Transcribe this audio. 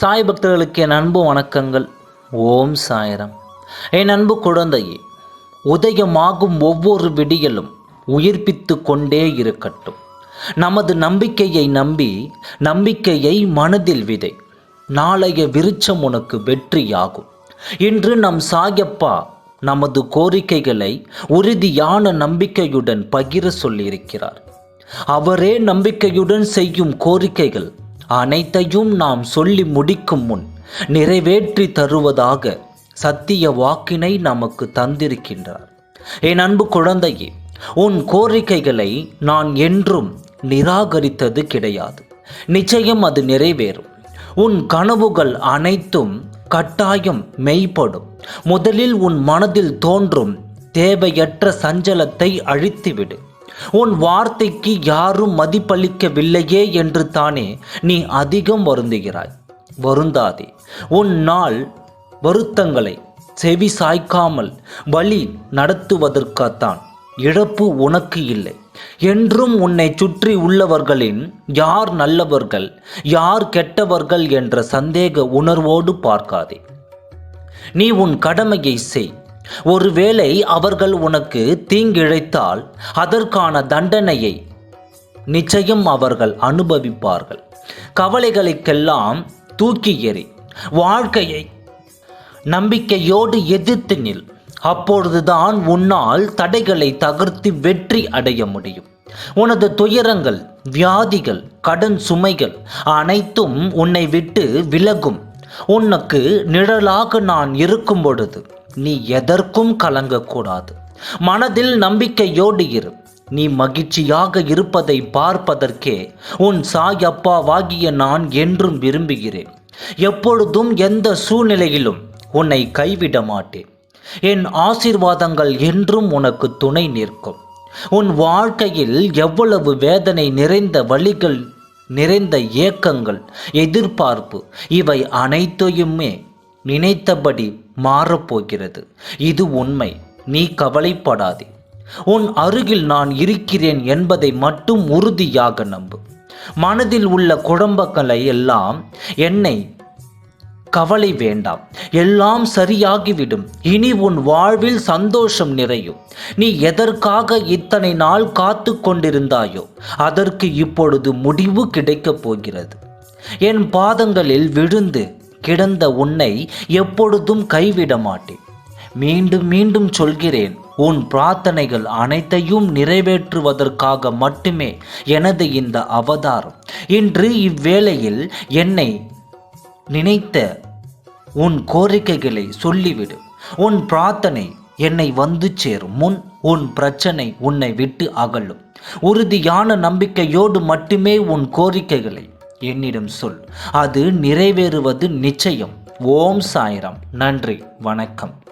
சாய் பக்தர்களுக்கு என் அன்பு வணக்கங்கள். ஓம் சாயரம். என் அன்பு குழந்தையே உதயமாகும் ஒவ்வொரு விடியலும் உயிர்ப்பித்து கொண்டே இருக்கட்டும். நமது நம்பிக்கையை நம்பி நம்பிக்கையை மனதில் விதை. நாளைய விருச்சம் உனக்கு வெற்றியாகும். இன்று நம் சாயப்பா நமது கோரிக்கைகளை உறுதியான நம்பிக்கையுடன் பகிர சொல்லியிருக்கிறார். அவரே நம்பிக்கையுடன் செய்யும் கோரிக்கைகள் அனைத்தையும் நாம் சொல்லி முடிக்கும் முன் நிறைவேற்றி தருவதாக சத்திய வாக்கினை நமக்கு தந்திருக்கின்றார். என் அன்பு குழந்தையே உன் கோரிக்கைகளை நான் என்றும் நிராகரித்தது கிடையாது. நிச்சயம் அது நிறைவேறும். உன் கனவுகள் அனைத்தும் கட்டாயம் மெய்ப்படும். முதலில் உன் மனதில் தோன்றும் தேவையற்ற சஞ்சலத்தை அழித்துவிடு. உன் வார்த்தைக்கு யாரும் மதிப்பளிக்கவில்லையே என்று தானே நீ அதிகம் வருந்துகிறாய். வருந்தாதே. உன் நாள் வருத்தங்களை செவி சாய்க்காமல் வழி நடத்துவதற்காகத்தான். இழப்பு உனக்கு இல்லை. என்றும் உன்னை சுற்றி உள்ளவர்களின் யார் நல்லவர்கள் யார் கெட்டவர்கள் என்ற சந்தேக உணர்வோடு பார்க்காதே. நீ உன் கடமையை செய். ஒருவேளை அவர்கள் உனக்கு தீங்கிழைத்தால் அதற்கான தண்டனையை நிச்சயம் அவர்கள் அனுபவிப்பார்கள். கவலைகளுக்கெல்லாம் தூக்கி எறி வாழ்க்கையை நம்பிக்கையோடு எதிர்த்து நில். அப்பொழுதுதான் உன்னால் தடைகளை தகர்த்து வெற்றி அடைய முடியும். உனது துயரங்கள் வியாதிகள் கடன் சுமைகள் அனைத்தும் உன்னை விட்டு விலகும். உனக்கு நிழலாக நான் இருக்கும் பொழுது நீ எதற்கும் கலங்கக்கூடாது. மனதில் நம்பிக்கையோடு இரு. நீ மகிழ்ச்சியாக இருப்பதை பார்ப்பதற்கே உன் சாய் அப்பாவாகிய நான் என்றும் விரும்புகிறேன். எப்பொழுதும் எந்த சூழ்நிலையிலும் உன்னை கைவிட மாட்டேன். என் ஆசீர்வாதங்கள் என்றும் உனக்கு துணை நிற்கும். உன் வாழ்க்கையில் எவ்வளவு வேதனை நிறைந்த வழிகள் நிறைந்த ஏக்கங்கள் எதிர்பார்ப்பு இவை அனைத்தையுமே நினைத்தபடி மாறப்போகிறது. இது உண்மை. நீ கவலைப்படாதே. உன் அருகில் நான் இருக்கிறேன் என்பதை மட்டும் உறுதியாக நம்பு. மனதில் உள்ள குழம்பங்களை எல்லாம் என்னை கவலை வேண்டாம். எல்லாம் சரியாகிவிடும். இனி உன் வாழ்வில் சந்தோஷம் நிறையும். நீ எதற்காக இத்தனை நாள் காத்து கொண்டிருந்தாயோ அதற்கு இப்பொழுது முடிவு கிடைக்கப் போகிறது. என் பாதங்களில் விழுந்து கிடந்த உன்னை எப்பொழுதும் கைவிட மாட்டேன். மீண்டும் மீண்டும் சொல்கிறேன் உன் பிரார்த்தனைகள் அனைத்தையும் நிறைவேற்றுவதற்காக மட்டுமே எனது இந்த அவதாரம். இன்று இவ்வேளையில் என்னை நினைத்த உன் கோரிக்கைகளை சொல்லிவிடு. உன் பிரார்த்தனை என்னை வந்து சேரும் முன் உன் பிரச்சனை உன்னை விட்டு அகலும். உறுதியான நம்பிக்கையோடு மட்டுமே உன் கோரிக்கைகளை என்னிடம் சொல். அது நிறைவேறுவது நிச்சயம். ஓம் சாய்ராம். நன்றி. வணக்கம்.